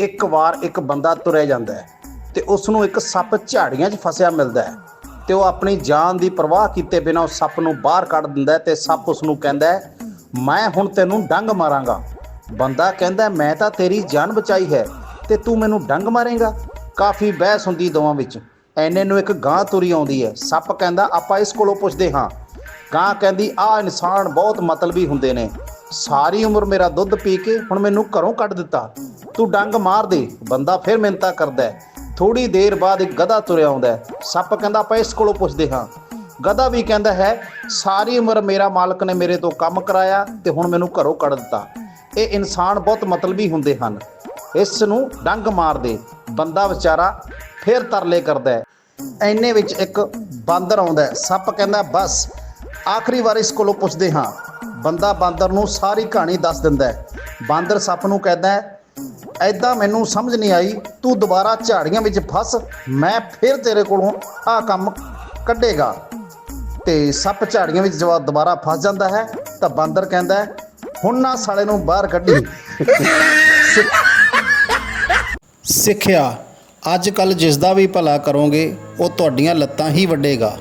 ਇੱਕ ਵਾਰ ਇੱਕ ਬੰਦਾ ਤੁਰਿਆ ਜਾਂਦਾ ਹੈ ਤੇ ਉਸ ਨੂੰ ਇੱਕ ਸੱਪ ਝਾੜੀਆਂ 'ਚ ਫਸਿਆ ਮਿਲਦਾ ਹੈ ਤੇ ਉਹ ਆਪਣੀ ਜਾਨ ਦੀ ਪਰਵਾਹ ਕੀਤੇ ਬਿਨਾਂ ਉਸ ਸੱਪ ਨੂੰ ਬਾਹਰ ਕੱਢ ਦਿੰਦਾ ਹੈ ਤੇ ਸੱਪ ਉਸ ਨੂੰ ਕਹਿੰਦਾ ਮੈਂ ਹੁਣ ਤੈਨੂੰ ਡੰਗ ਮਾਰਾਂਗਾ। ਬੰਦਾ ਕਹਿੰਦਾ ਮੈਂ ਤਾਂ ਤੇਰੀ ਜਾਨ ਬਚਾਈ ਹੈ ਤੇ ਤੂੰ ਮੈਨੂੰ ਡੰਗ ਮਾਰੇਗਾ? ਕਾਫੀ ਬਹਿਸ ਹੁੰਦੀ ਦੋਵਾਂ ਵਿੱਚ। ਐਨੇ ਨੂੰ ਇੱਕ ਗਾਂ ਤੁਰੀ ਆਉਂਦੀ ਹੈ। ਸੱਪ ਕਹਿੰਦਾ, ਆਪਾਂ ਇਸ ਕੋਲੋਂ ਪੁੱਛਦੇ ਹਾਂ। ਗਾਂ ਕਹਿੰਦੀ ਆ ਇਨਸਾਨ ਬਹੁਤ ਮਤਲਬੀ ਹੁੰਦੇ ਨੇ। ਸਾਰੀ ਉਮਰ ਮੇਰਾ ਦੁੱਧ ਪੀ ਕੇ ਹੁਣ ਮੈਨੂੰ ਘਰੋਂ ਕੱਢ ਦਿੱਤਾ। ਤੂੰ ਡੰਗ ਮਾਰ ਦੇ, ਬੰਦਾ ਫਿਰ ਮਿੰਤਾ ਕਰਦਾ ਹੈ। ਥੋੜੀ ਦੇਰ ਬਾਅਦ ਇੱਕ ਗਧਾ ਤੁਰਿਆ ਆਉਂਦਾ ਸੱਪ ਕਹਿੰਦਾ, ਆਪਾਂ ਇਸ ਕੋਲੋਂ ਪੁੱਛਦੇ ਹਾਂ। ਗਧਾ ਵੀ ਕਹਿੰਦਾ ਹੈ, ਸਾਰੀ ਉਮਰ ਮੇਰਾ ਮਾਲਕ ਨੇ ਮੇਰੇ ਤੋਂ ਕੰਮ ਕਰਾਇਆ ਤੇ ਹੁਣ ਮੈਨੂੰ ਘਰੋਂ ਕੱਢ ਦਿੱਤਾ। ਇਹ ਇਨਸਾਨ ਬਹੁਤ ਮਤਲਬੀ ਹੁੰਦੇ ਹਨ। ਇਸ ਨੂੰ ਡੰਗ ਮਾਰ ਦੇ। ਬੰਦਾ ਵਿਚਾਰਾ ਫਿਰ ਤਰਲੇ ਕਰਦਾ ਹੈ। ਐਨੇ ਵਿੱਚ ਇੱਕ ਬਾਂਦਰ ਆਉਂਦਾ ਹੈ। ਸੱਪ ਕਹਿੰਦਾ, ਬਸ, ਆਖਰੀ ਵਾਰ ਇਸ ਕੋਲੋਂ ਪੁੱਛਦੇ ਹਾਂ। ਬੰਦਾ ਬਾਂਦਰ ਨੂੰ ਸਾਰੀ ਕਹਾਣੀ ਦੱਸ ਦਿੰਦਾ ਹੈ। ਬਾਂਦਰ ਸੱਪ ਨੂੰ ਕਹਿੰਦਾ ਹੈ ਐਦਾਂ ਮੈਨੂੰ ਸਮਝ ਨਹੀਂ ਆਈ, ਤੂੰ ਦੁਬਾਰਾ ਝਾੜੀਆਂ ਵਿੱਚ ਫਸ, ਮੈਂ ਫਿਰ ਤੇਰੇ ਕੋਲੋਂ ਆਹ ਕੰਮ ਕੱਢੇਗਾ। ਤੇ ਸੱਪ ਝਾੜੀਆਂ ਵਿੱਚ ਜਵਾਬ ਦੁਬਾਰਾ ਫਸ ਜਾਂਦਾ ਹੈ, ਤਾਂ ਬਾਂਦਰ ਕਹਿੰਦਾ ਹੁਣ ਨਾ ਸਾਲੇ ਨੂੰ ਬਾਹਰ ਕੱਢੀ। ਸਿੱਖਿਆ ਅੱਜ ਕੱਲ ਜਿਸ ਦਾ ਵੀ ਭਲਾ ਕਰੋਗੇ, ਉਹ ਤੁਹਾਡੀਆਂ ਲੱਤਾਂ ਹੀ ਵੱਡੇਗਾ